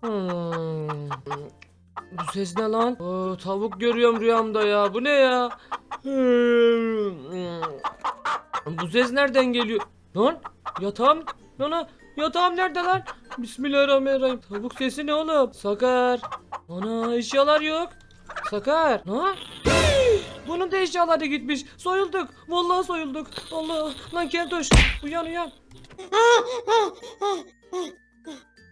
Hmm. Bu ses ne lan? Aa, tavuk görüyorum rüyamda ya. Bu ne ya? Hmm. Bu ses nereden geliyor? Lan yatağım. Lan yatağım nerede lan? Bismillahirrahmanirrahim. Tavuk sesi ne oğlum? Sakar. Ana eşyalar yok. Sakar. Ne? Bunun da eşyaları gitmiş. Soyulduk. Vallahi soyulduk. Allah. Lan Keltoş. Uyan uyan.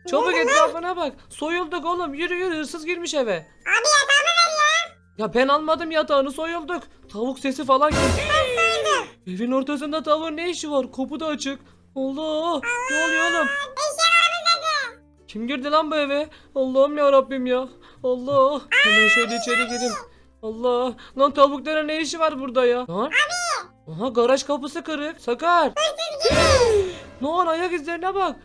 Çabuk etrafına bak. Soyulduk oğlum. Yürü yürü hırsız girmiş eve. Abi yatağımı ver ya. Ya ben almadım yatağını soyulduk. Tavuk sesi falan geldi. Evin ortasında tavuğun ne işi var? Kapı da açık. Allah. Ne oluyor oğlum? Kim girdi lan bu eve? Allah'ım ya Rabbim ya. Allah. Hemen şöyle içeri gireyim. Allah. Lan tavukların ne işi var burada ya? Lan. Aha garaj kapısı kırık. Sakar. Lan ayak izlerine bak.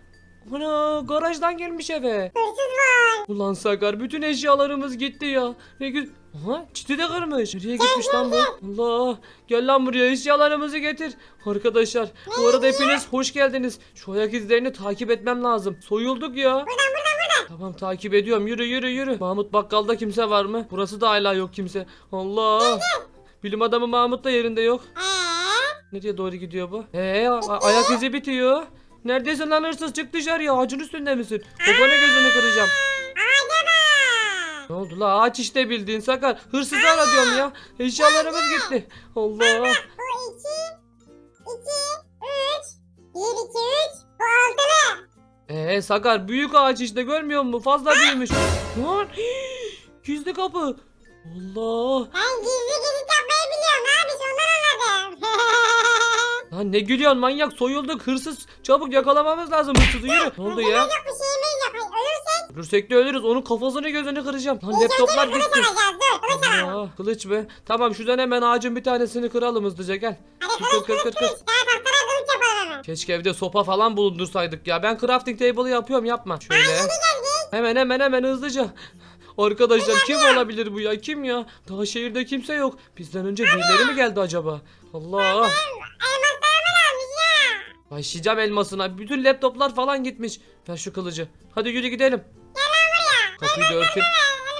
Ana garajdan gelmiş eve. Hırsız var. Ulan Sakar bütün eşyalarımız gitti ya. Ne güzel. Aha çiti de kırmış. Nereye gitmiş lan bu? Allah. Gel lan buraya eşyalarımızı getir. Arkadaşlar bu arada hepiniz hoş geldiniz. Şu ayak izlerini takip etmem lazım. Soyulduk ya. Buradan buradan buradan. Tamam takip ediyorum. Yürü yürü yürü. Mahmut bakkalda kimse var mı? Burası da hala yok kimse. Allah. Bilim adamı Mahmut da yerinde yok. Eee? Nereye doğru gidiyor bu? Ee ayak izi bitiyor. Neredesin lan hırsız çık dışarıya ağacın üstünde misin? Babanı gözünü kıracağım. Ne oldu la ağaç işte bildiğin sakar. Hırsızı ara diyorum ya. Eşyalarımız gitti. Allah. Bu iki. iki, Üç. Bir iki üç. Bu altılı. Ee sakar büyük ağaç işte görmüyor musun? Fazla büyümüş. Lan gizli kapı. Allah. Ben ne gülüyorsun manyak soyulduk hırsız. Çabuk yakalamamız lazım hırsızı yürü. Ne oldu ya? Yok bir şeyimiz yok. Ay, Ölürsek. Ölürsek de ölürüz. Onun kafasını gözünü kıracağım. Lan laptoplar gitti. Aa, kılıç be. Tamam şuradan hemen ağacın bir tanesini kıralım hızlıca gel. Hadi Kır kır kır kır. Keşke evde sopa falan bulundursaydık ya. Ben crafting table'ı yapıyorum yapma. Şöyle. Hemen hemen hemen hızlıca. Arkadaşlar kim olabilir bu ya? Kim ya? Daha şehirde kimse yok. Bizden önce birileri mi geldi acaba? Allah. Elmaslarımı da almış ya. Başlayacağım elmasına. Bütün laptoplar falan gitmiş. Ver şu kılıcı. Hadi yürü gidelim. Kapıyı da örtün.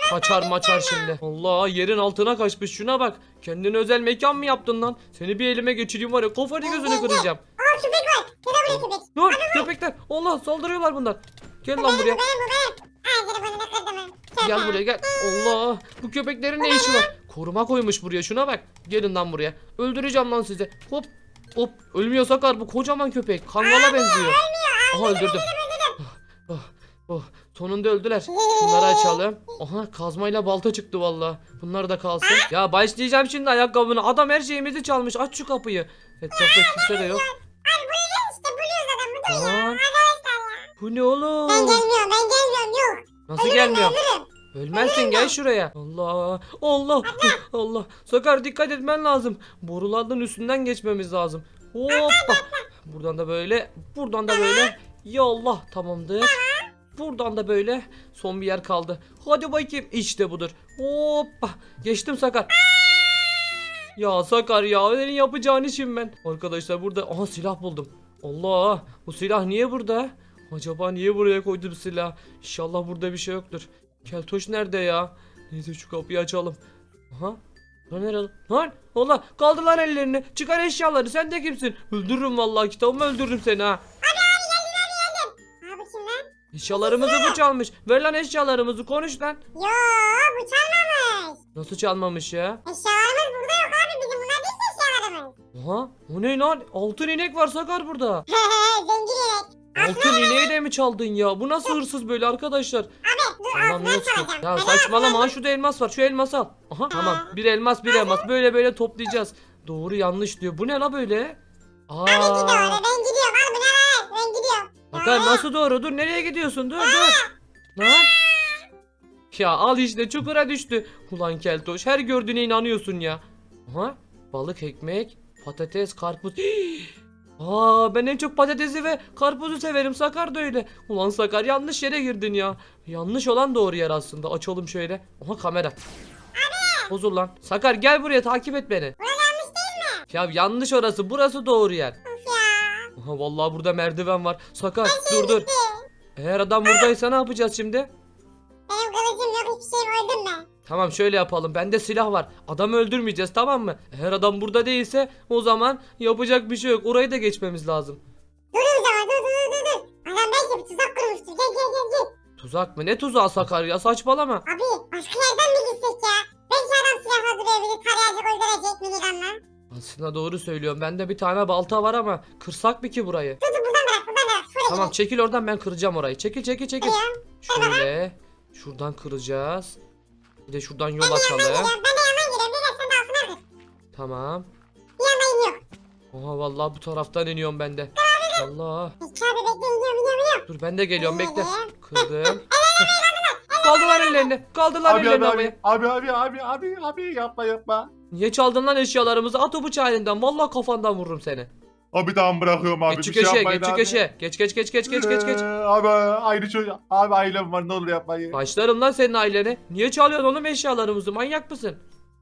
Kaçar maçar şimdi. Allah yerin altına kaçmış şuna bak. Kendine özel mekan mı yaptın lan? Seni bir elime geçireyim var ya kafanı gözünü kıracağım. Aa köpek var. Gel buraya köpek. Dur köpekler. Allah saldırıyorlar bunlar. Gel lan buraya. Gel buraya gel. Allah. Bu köpeklerin ne işi var? Koruma koymuş buraya şuna bak. Gelin lan buraya. Öldüreceğim lan sizi. Hop. Hop. Ölmüyor Sakar bu kocaman köpek. Kanvala benziyor. Aha öldürdüm. Oh, oh. Sonunda öldüler. Şunları açalım. Aha kazmayla balta çıktı valla. Bunlar da kalsın. Ya başlayacağım şimdi ayakkabını. Adam her şeyimizi çalmış. Aç şu kapıyı. Etrafta kimse de yok. Adam. Bu ne oğlum? Ben gelmiyorum ben gelmiyorum yok. Nasıl Ölürüm, gelmiyor? ölürüm. Ölmezsin gel şuraya. Allah Allah Allah. Sakar dikkat etmen lazım. Borulardan üstünden geçmemiz lazım. Hoppa. Buradan da böyle. Buradan da böyle. Ya Allah tamamdır. Buradan da böyle. Son bir yer kaldı. Hadi bakayım. İşte budur. Hoppa. Geçtim Sakar. Ya Sakar ya senin yapacağın işim ben. Arkadaşlar burada aha silah buldum. Allah bu silah niye burada? Acaba niye buraya koydum silah? İnşallah burada bir şey yoktur. Keltoş nerede ya? Neyse şu kapıyı açalım. Aha. Lan nerede? Lan Allah kaldır lan ellerini. Çıkar eşyaları sen de kimsin? Öldürürüm vallahi kitabımı öldürürüm seni ha. Abi kim lan? Eşyalarımızı bu çalmış. Ver lan eşyalarımızı konuş lan. Yo bu çalmamış. Nasıl çalmamış ya? Eşyalarımız burada yok abi bizim bunlar değil ki eşyalarımız. Aha o ne lan? Altın inek var Sakar burada. Zengin inek. Altın ineği de mi çaldın ya? Bu nasıl hırsız böyle arkadaşlar? Abi ki. çalacağım. Ya Ben saçmalama ha şurada elmas var. Şu elması al. Aha tamam. Bir elmas bir elmas. Böyle böyle toplayacağız. Doğru yanlış diyor. Bu ne la böyle? Aa. Ben gidiyorum ben gidiyorum al bunu al ben gidiyorum. Bakar nasıl doğru? Dur nereye gidiyorsun? Dur dur. Lan. Ya al işte çukura düştü. Ulan Keltoş her gördüğüne inanıyorsun ya. Aha balık ekmek, patates, karpuz. Aa ben en çok patatesi ve karpuzu severim. Sakar da öyle. Ulan Sakar yanlış yere girdin ya. Yanlış olan doğru yer aslında. Açalım şöyle. Aha kamera. Bozul lan. Sakar gel buraya takip et beni. Yanlış değil mi? Ya yanlış orası. Burası doğru yer. Aha vallahi burada merdiven var. Sakar dur dur. Gitti. Eğer adam buradaysa ne yapacağız şimdi? Benim kılıcım yok hiçbir şeyim öldüm ben. Tamam şöyle yapalım. Bende silah var. Adamı öldürmeyeceğiz tamam mı? Eğer adam burada değilse o zaman yapacak bir şey yok. Orayı da geçmemiz lazım. Dur o zaman dur dur dur dur. Adam belki bir tuzak kurmuştur. Gel gel gel gel. Tuzak mı? Ne tuzağı Sakar ya? Saçmalama. Abi başka yerden mi gitsek ya? Belki adam silahla duruyor bizi tarayacak öldürecek minigunla. Aslında doğru söylüyorum. Bende bir tane balta var ama kırsak mı ki burayı? Dur dur buradan bırak buradan bırak. Şöyle Tamam çekil oradan ben kıracağım orayı. Çekil çekil çekil. Şöyle. Şuradan kıracağız. Bir de şuradan yol açalım. Tamam. Bir yandan iniyor. Oha vallahi bu taraftan iniyorum ben de. Allah. Dur ben de geliyorum bekle. Kırdım. Kaldılar ellerinde. Kaldılar Abi abi ellerinde abi, abi abi abi abi abi yapma yapma. Niye çaldın lan eşyalarımızı? At o bıçağı elinden. Vallahi kafandan vururum seni. Abi tamam bırakıyorum abi. geç şu bir şey köşeye, yapmayın geç şu abi. köşeye. Geç geç geç geç geç geç geç. Ee, Abi aynı çocuk. Abi ailem var ne olur yapmayın. Başlarım lan senin ailene. Niye çalıyorsun oğlum eşyalarımızı? Manyak mısın?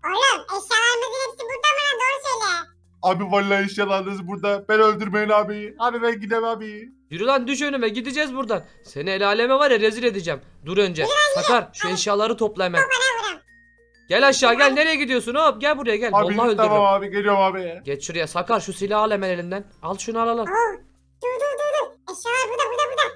Oğlum eşyalarımızın hepsi burada mı lan? Doğru söyle. Abi vallahi eşyalarınız burada. Ben öldürmeyin abi. Abi ben gidem abi. Yürü lan düş önüme gideceğiz buradan. Seni el aleme var ya rezil edeceğim. Dur önce. Sakar şu eşyaları topla hemen. Vuram. Gel aşağı gel nereye gidiyorsun hop gel buraya gel. Abi Vallahi öldürürüm. tamam abi geliyorum abi. Geç şuraya Sakar şu silahı al hemen elinden. Al şunu al al al. Oh. Dur dur dur dur. Eşyalar burada burada burada.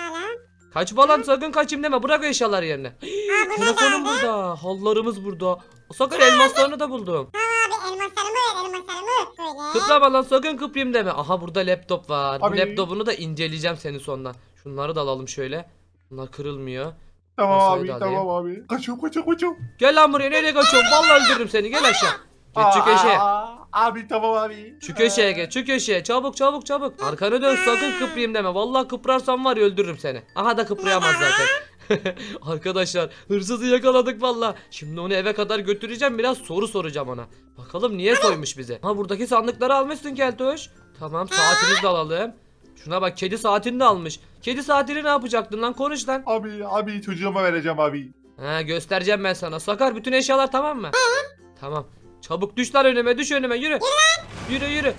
Ana lan. Kaçma lan sakın kaçayım deme bırak o eşyaları yerine. Aa Telefonum geldi? burada. Hallarımız burada. Sakar elmaslarını da buldum. Abi elmaslarımı ver elmaslarımı. Böyle. Kıplama lan sakın kıpayım deme. Aha burada laptop var. Bu Abi. laptopunu da inceleyeceğim senin sonuna. Şunları da alalım şöyle. Bunlar kırılmıyor. Tamam Masayı abi da alayım. tamam abi. Kaçıyorum kaçıyorum kaçıyorum. Gel lan buraya nereye kaçıyorsun? Vallahi öldürürüm seni. Gel aşağı. Geç şu köşeye. Aa, Abi tamam abi. Şu köşeye geç. Şu köşeye. Çabuk çabuk çabuk. Arkanı dön sakın kıprayayım deme. Vallahi kıprarsam var ya öldürürüm seni. Aha da kıprayamaz zaten. Arkadaşlar hırsızı yakaladık valla. Şimdi onu eve kadar götüreceğim biraz soru soracağım ona. Bakalım niye soymuş bize. Ha buradaki sandıkları almışsın Keltoş. Tamam saatini de alalım. Şuna bak kedi saatini de almış. Kedi saatini ne yapacaktın lan konuş lan. Abi abi çocuğuma vereceğim abi. Ha göstereceğim ben sana. Sakar bütün eşyalar tamam mı? Tamam. Çabuk düş lan önüme düş önüme yürü. Yürü yürü.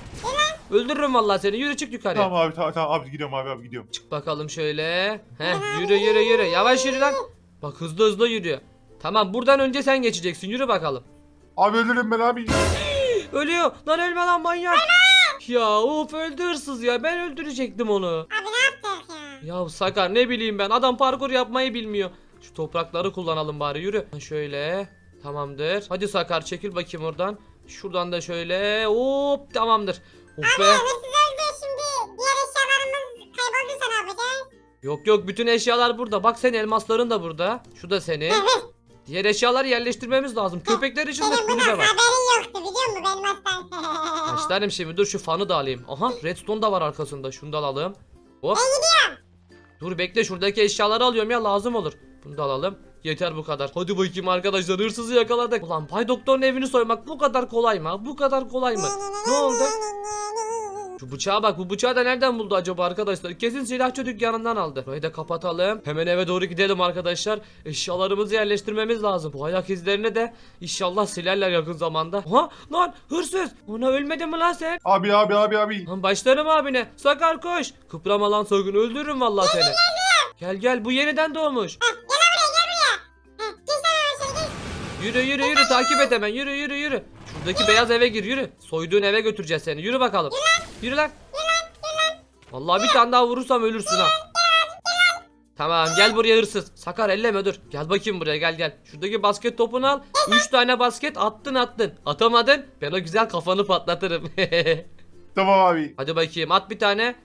Öldürürüm vallahi seni. Yürü çık yukarıya. Tamam abi tamam, tamam abi gidiyorum abi abi gidiyorum. Çık bakalım şöyle. Heh yürü yürü yürü. Yavaş yürü lan. Bak hızlı hızlı yürüyor. Tamam buradan önce sen geçeceksin. Yürü bakalım. Abi ölürüm ben abi. Ölüyor. Lan ölme lan manyak. Ya of öldü hırsız ya. Ben öldürecektim onu. Abi ya? Sakar ne bileyim ben. Adam parkur yapmayı bilmiyor. Şu toprakları kullanalım bari yürü. Şöyle. Tamamdır. Hadi Sakar çekil bakayım oradan. Şuradan da şöyle. Hop tamamdır. Of be. Hırsız öldü şimdi. Diğer eşyalarımız kaybolduysa ne yapacağız? Yok yok bütün eşyalar burada. Bak senin elmasların da burada. Şu da senin. Diğer eşyaları yerleştirmemiz lazım. Köpekler için de Senin bundan kulübe var. haberin yoktu biliyor musun benim hastam? Başlarım şimdi dur şu fanı da alayım. Aha redstone da var arkasında. Şunu da alalım. Hop. Dur bekle şuradaki eşyaları alıyorum ya lazım olur. Bunu da alalım. Yeter bu kadar. Hadi bakayım arkadaşlar hırsızı yakaladık. Ulan Bay Doktor'un evini soymak bu kadar kolay mı? Bu kadar kolay mı? Ne oldu? Şu bıçağa bak bu bıçağı da nereden buldu acaba arkadaşlar? Kesin silahçı dükkanından aldı. Burayı da kapatalım. Hemen eve doğru gidelim arkadaşlar. Eşyalarımızı yerleştirmemiz lazım. Bu ayak izlerini de inşallah silerler yakın zamanda. Ha lan hırsız. Ona ölmedin mi lan sen? Abi abi abi abi. Lan başlarım abine. Sakar koş. Kıprama lan sakın öldürürüm vallahi seni. Gel gel bu yeniden doğmuş. Şöyle geç. Yürü yürü yürü takip et hemen yürü yürü yürü. Şuradaki beyaz eve gir yürü. Soyduğun eve götüreceğiz seni. Yürü bakalım. Yürü lan. Vallahi bir tane daha vurursam ölürsün ha. Tamam gel buraya hırsız. Sakar elleme dur. Gel bakayım buraya gel gel. Şuradaki basket topunu al. 3 tane basket attın attın. Atamadın. Ben o güzel kafanı patlatırım. Tamam abi. Hadi bakayım at bir tane.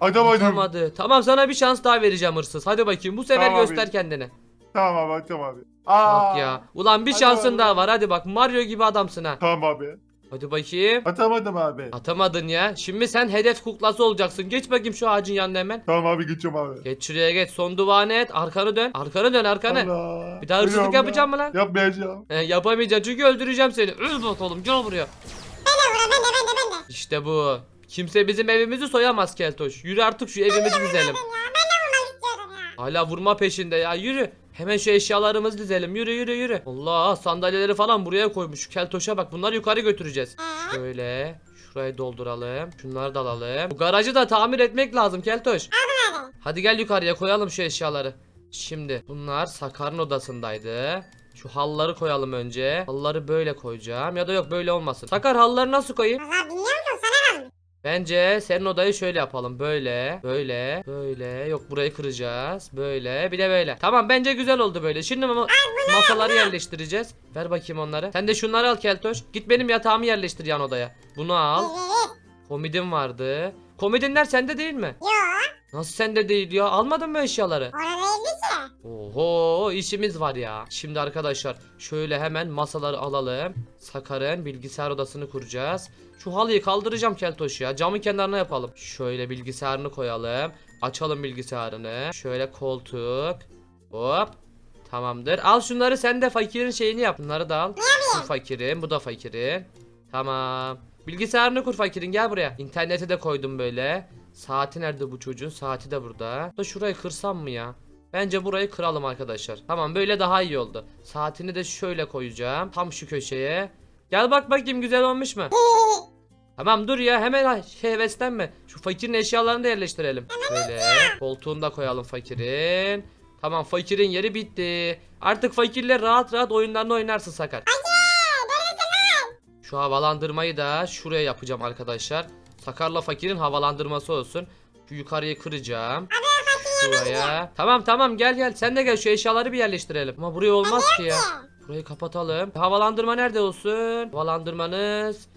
Atamadım. Atamadı. Tamam sana bir şans daha vereceğim hırsız. Hadi bakayım bu sefer Tamam abi. göster kendini. Tamam abi tamam abi. Aa. Bak ya. Ulan bir Hadi şansın abi. daha var. Hadi bak Mario gibi adamsın ha. Tamam abi. Hadi bakayım. Atamadım abi. Atamadın ya. Şimdi sen hedef kuklası olacaksın. Geç bakayım şu ağacın yanına hemen. Tamam abi geçiyorum abi. Geç şuraya geç. Son duvağını et. Arkanı dön. Arkanı dön arkanı. Allah. Bir daha hırsızlık yapacağım mı lan? Yapmayacağım. He, yapamayacaksın çünkü öldüreceğim seni. Öl bakalım gel buraya. Ben de ben de ben de ben de. İşte bu. Kimse bizim evimizi soyamaz Keltoş. Yürü artık şu evimizi dizelim. Hala vurma peşinde ya yürü. Hemen şu eşyalarımızı dizelim. Yürü yürü yürü. Allah sandalyeleri falan buraya koymuş. Keltoşa bak bunları yukarı götüreceğiz. Şöyle şurayı dolduralım. Şunları da alalım. Bu garajı da tamir etmek lazım keltoş. Hadi. Gel yukarıya koyalım şu eşyaları. Şimdi bunlar Sakar'ın odasındaydı. Şu halları koyalım önce. Halları böyle koyacağım. Ya da yok böyle olmasın. Sakar halları nasıl koyayım? Valla ki o sana kalmış. Bence senin odayı şöyle yapalım. Böyle, böyle, böyle. Yok burayı kıracağız. Böyle, bir de böyle. Tamam bence güzel oldu böyle. Şimdi ma- masaları yerleştireceğiz. Ver bakayım onları. Sen de şunları al Keltoş. Git benim yatağımı yerleştir yan odaya. Bunu al. Komodin vardı. Komodinler sende değil mi? Yok. Nasıl sende değil ya? Almadın mı eşyaları? Orada değildi Oho işimiz var ya. Şimdi arkadaşlar şöyle hemen masaları alalım. Sakar'ın bilgisayar odasını kuracağız. Şu halıyı kaldıracağım Keltoş ya. Camın kenarına yapalım. Şöyle bilgisayarını koyalım. Açalım bilgisayarını. Şöyle koltuk. Hop. Tamamdır. Al şunları sen de fakirin şeyini yap. Bunları da al. Bu fakirin, bu da fakirin. Tamam. Bilgisayarını kur fakirin gel buraya. İnternete de koydum böyle. Saati nerede bu çocuğun? Saati de burada. Da şurayı kırsam mı ya? Bence burayı kıralım arkadaşlar. Tamam böyle daha iyi oldu. Saatini de şöyle koyacağım. Tam şu köşeye. Gel bak bakayım güzel olmuş mu? Tamam dur ya hemen şey heveslenme. Şu fakirin eşyalarını da yerleştirelim. Şöyle koltuğunu da koyalım fakirin. Tamam fakirin yeri bitti. Artık fakirle rahat rahat oyunlarını oynarsın Sakar. Şu havalandırmayı da şuraya yapacağım arkadaşlar. Sakarla fakirin havalandırması olsun. Şu yukarıyı kıracağım. Şuraya. Tamam tamam gel gel. Sen de gel şu eşyaları bir yerleştirelim. Ama buraya olmaz ki ya. Burayı kapatalım. Havalandırma nerede olsun? Havalandırmanız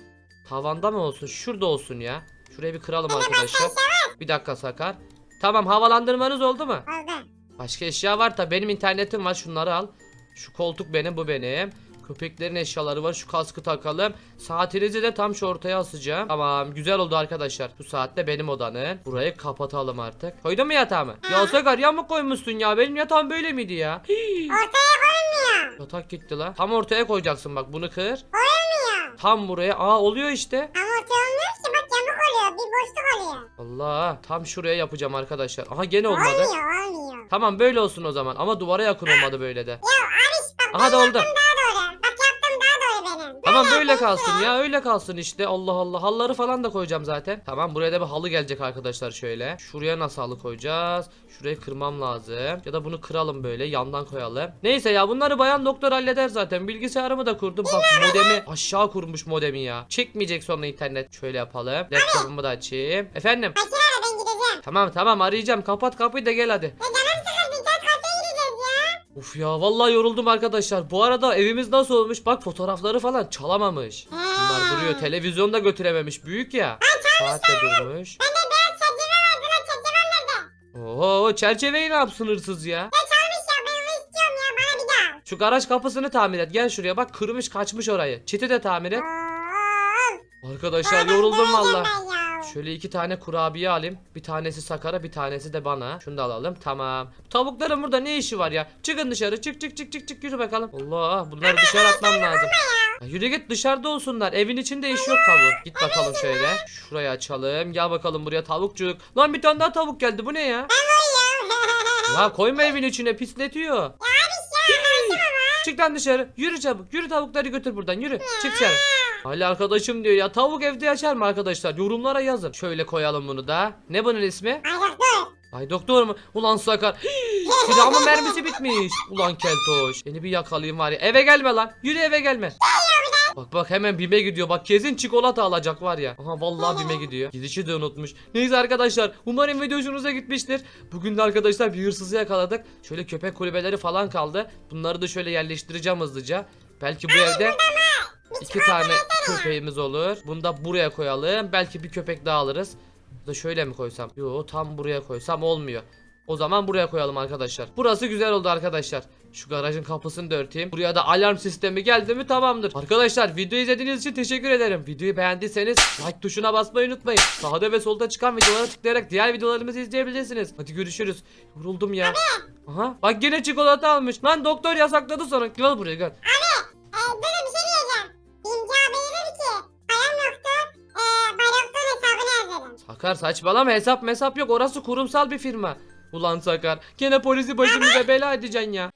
tavanda mı olsun? Şurada olsun ya. Şurayı bir kıralım arkadaşlar. Bir dakika Sakar. Tamam havalandırmanız oldu mu? Oldu. Başka eşya var da benim internetim var şunları al. Şu koltuk benim bu benim. Köpeklerin eşyaları var şu kaskı takalım. Saatinizi de tam şu ortaya asacağım. Tamam güzel oldu arkadaşlar. Bu saatte benim odanın. Burayı kapatalım artık. Koydun mu yatağımı? Ya Sakar yamuk koymuşsun ya. Benim yatağım böyle miydi ya? Hii. Ortaya koymuyor. Yatak gitti la. Tam ortaya koyacaksın bak bunu kır. Koymuyor. Tam buraya. Aa oluyor işte. Ama ortaya olmuyor ki bak yamuk oluyor. Bir boşluk oluyor. Allah tam şuraya yapacağım arkadaşlar. Aha gene olmadı. Olmuyor olmuyor. Tamam böyle olsun o zaman. Ama duvara yakın olmadı böyle de. Ya abiş bak Aha da oldu. daha doğru. Bak yaptım daha doğru benim. Tamam böyle kalsın ya öyle kalsın işte. Allah Allah. Halları falan da koyacağım zaten. Tamam buraya da bir halı gelecek arkadaşlar şöyle. Şuraya nasıl halı koyacağız? Şurayı kırmam lazım. Ya da bunu kıralım böyle yandan koyalım. Neyse ya bunları bayan doktor halleder zaten. Bilgisayarımı da kurdum. Bak modemi aşağı kurmuş modemi ya. Çekmeyecek sonra internet. Şöyle yapalım. Laptopumu da açayım. Efendim? Ben gideceğim. Tamam tamam arayacağım. Kapat kapıyı da gel hadi. Ya canım sıkıldı. Gel kafeye gideceğiz Uf ya vallahi yoruldum arkadaşlar Bu arada evimiz nasıl olmuş bak fotoğrafları falan çalamamış Bunlar duruyor. Televizyonda götürememiş. Büyük ya. Saat de durmuş. Ben de beyaz çerçeve vardı lan çerçevem nerede? Oho çerçeveyi ne yapsın hırsız ya? Ya çalmış ya ben onu istiyorum ya bana bir daha. Şu garaj kapısını tamir et. Gel şuraya bak kırmış kaçmış orayı. Çiti de tamir et. Oo. Arkadaşlar yoruldum valla. Ben ya. Şöyle iki tane kurabiye alayım. Bir tanesi Sakar'a bir tanesi de bana. Şunu da alalım. Tamam. Tavukların burada ne işi var ya? Çıkın dışarı. Çık çık çık çık çık yürü bakalım. Allah bunları dışarı atmam lazım. Ya yürü git dışarıda olsunlar. Evin içinde iş yok tavuk. Git bakalım şöyle. Şurayı açalım. Gel bakalım buraya tavukçuk. Lan bir tane daha tavuk geldi. Bu ne ya? Ya koyma evin içine pisletiyor. Çık lan dışarı. Yürü çabuk. Yürü tavukları götür buradan. Yürü. Çık dışarı. Hala arkadaşım diyor ya. Tavuk evde yaşar mı arkadaşlar? Yorumlara yazın. Şöyle koyalım bunu da. Ne bunun ismi? Ay doktor. Ay doktor mu? Ulan sakar. Silahımın mermisi bitmiş. Ulan keltoş. Seni bir yakalayayım var ya. Eve gelme lan. Yürü eve gelme. Bak bak hemen Bime gidiyor. Bak kesin çikolata alacak var ya. Aha vallahi Bime gidiyor. Gidişi de unutmuş. Neyse arkadaşlar. Umarım video hoşunuza gitmiştir. Bugün de arkadaşlar bir hırsızı yakaladık. Şöyle köpek kulübeleri falan kaldı. Bunları da şöyle yerleştireceğim hızlıca. Belki bu evde iki tane köpeğimiz olur. Bunu da buraya koyalım. Belki bir köpek daha alırız. Bu da şöyle mi koysam? Yo tam buraya koysam olmuyor. O zaman buraya koyalım arkadaşlar. Burası güzel oldu arkadaşlar. Şu garajın kapısını da örteyim. Buraya da alarm sistemi geldi mi tamamdır. Arkadaşlar video izlediğiniz için teşekkür ederim. Videoyu beğendiyseniz like tuşuna basmayı unutmayın. Sağda ve solda çıkan videolara tıklayarak diğer videolarımızı izleyebilirsiniz. Hadi görüşürüz. Yoruldum ya. Aha bak yine çikolata almış. Lan doktor yasakladı sonra. Gel buraya gel. Ee, Sakar saçmalama hesap mesap yok. Orası kurumsal bir firma. Ulan Sakar gene polisi başımıza bela edeceksin ya.